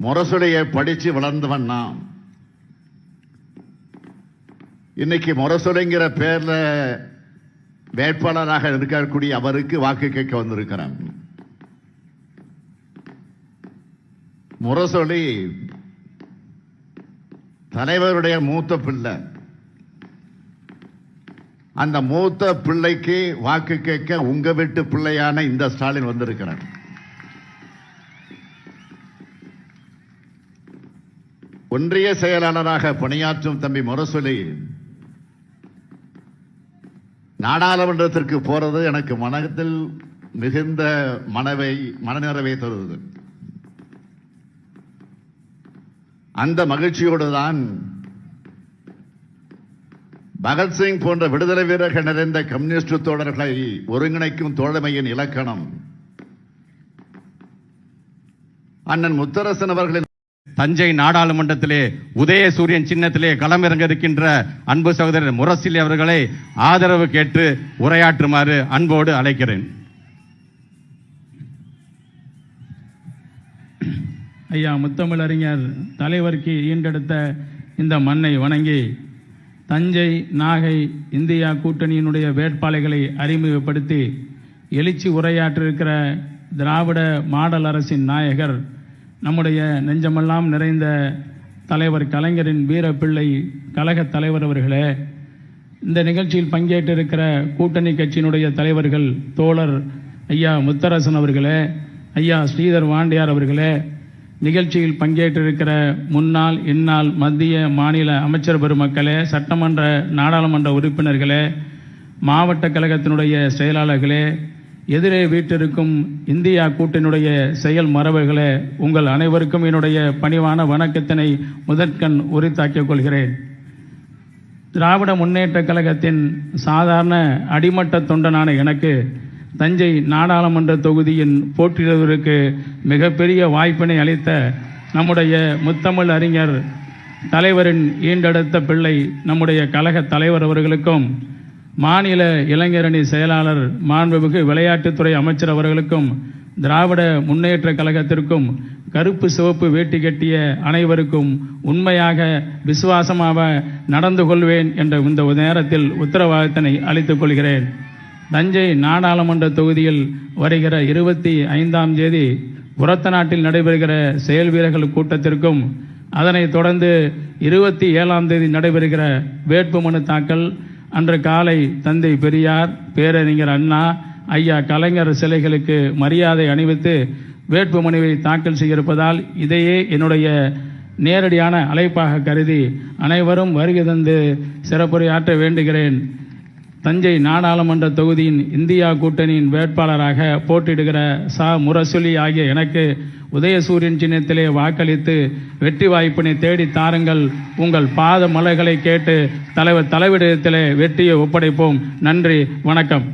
முரசொலியை படிச்சு வளர்ந்தவன் நான் இன்னைக்கு முரசொலிங்கிற பேர்ல வேட்பாளராக இருக்கக்கூடிய அவருக்கு வாக்கு கேட்க வந்திருக்கிறான். முரசொலி தலைவருடைய மூத்த பிள்ளை. அந்த மூத்த பிள்ளைக்கு வாக்கு கேட்க உங்க வீட்டு பிள்ளையான இந்த ஸ்டாலின் வந்திருக்கிறார். ஒன்றிய செயலாளராக பணியாற்றும் தம்பி முரசொலி நாடாளுமன்றத்திற்கு போறது எனக்கு மனத்தில் மிகுந்த மனவை மனநிறைவை தருவது அந்த மகிழ்ச்சியோடு தான் பகத்சிங் போன்ற விடுதலை வீரர்கள் நிறைந்த கம்யூனிஸ்ட் தோழர்களை ஒருங்கிணைக்கும் தோழமையின் இலக்கணம். அண்ணன் முத்தரசன் அவர்களின் தஞ்சை நாடாளுமன்றத்திலே உதயசூரியன் சின்னத்திலே களமிறங்க இருக்கின்ற அன்பு சகோதரர் முரசிலி அவர்களை ஆதரவு கேட்டு உரையாற்றுமாறு அன்போடு அழைக்கிறேன். ஐயா முத்தமிழறிஞர் தலைவருக்கு ஈண்டெடுத்த இந்த மண்ணை வணங்கி தஞ்சை நாகை இந்தியா கூட்டணியினுடைய வேட்பாளர்களை அறிமுகப்படுத்தி எழுச்சி உரையாற்றிருக்கிற திராவிட மாடல் அரசின் நாயகர் நம்முடைய நெஞ்சமெல்லாம் நிறைந்த தலைவர் கலைஞரின் வீரப்பிள்ளை கழக தலைவர் அவர்களே இந்த நிகழ்ச்சியில் பங்கேற்றிருக்கிற கூட்டணி கட்சியினுடைய தலைவர்கள் தோழர் ஐயா முத்தரசன் அவர்களே ஐயா ஸ்ரீதர் வாண்டியார் அவர்களே நிகழ்ச்சியில் பங்கேற்றிருக்கிற முன்னாள் இந்நாள் மத்திய மாநில அமைச்சர் பெருமக்களே சட்டமன்ற நாடாளுமன்ற உறுப்பினர்களே மாவட்ட கழகத்தினுடைய செயலாளர்களே எதிரே வீட்டிற்கும் இந்தியா கூட்டினுடைய செயல் மரபுகளே உங்கள் அனைவருக்கும் என்னுடைய பணிவான வணக்கத்தினை முதற்கண் உரித்தாக்கிக் கொள்கிறேன். திராவிட முன்னேற்ற கழகத்தின் சாதாரண அடிமட்ட தொண்டனான எனக்கு தஞ்சை நாடாளுமன்ற தொகுதியின் போட்டியிடுவதற்கு மிகப்பெரிய வாய்ப்பினை அளித்த நம்முடைய முத்தமிழ் அறிஞர் தலைவரின் ஈண்டெடுத்த பிள்ளை நம்முடைய கழக தலைவர் அவர்களுக்கும் மாநில இளைஞரணி செயலாளர் மாண்புமிகு விளையாட்டுத்துறை அமைச்சர் அவர்களுக்கும் திராவிட முன்னேற்ற கழகத்திற்கும் கருப்பு சிவப்பு வேட்டி கட்டிய அனைவருக்கும் உண்மையாக விசுவாசமாக நடந்து கொள்வேன் என்ற இந்த நேரத்தில் உத்தரவாதத்தினை அளித்துக் கொள்கிறேன். தஞ்சை நாடாளுமன்ற தொகுதியில் வருகிற இருபத்தி ஐந்தாம் தேதி உரத்த நாட்டில் நடைபெறுகிற செயல் வீரர்கள் கூட்டத்திற்கும் அதனைத் தொடர்ந்து இருபத்தி ஏழாம் தேதி நடைபெறுகிற வேட்புமனு தாக்கல் அன்று காலை தந்தை பெரியார் பேரறிஞர் அண்ணா ஐயா கலைஞர் சிலைகளுக்கு மரியாதை அணிவித்து வேட்புமனுவை தாக்கல் செய்திருப்பதால் இதையே என்னுடைய நேரடியான அழைப்பாக கருதி அனைவரும் வருகை தந்து சிறப்புரையாற்ற வேண்டுகிறேன். தஞ்சை நாடாளுமன்ற தொகுதியின் இந்தியா கூட்டணியின் வேட்பாளராக போட்டியிடுகிற சா. முரசொலி ஆகிய எனக்கு உதயசூரியன் சின்னத்திலே வாக்களித்து வெற்றி வாய்ப்பினை தேடி தாருங்கள். உங்கள் பாத மலர்களை கேட்டு தலைவர் தலைவிடத்திலே வெற்றியை ஒப்படைப்போம். நன்றி வணக்கம்.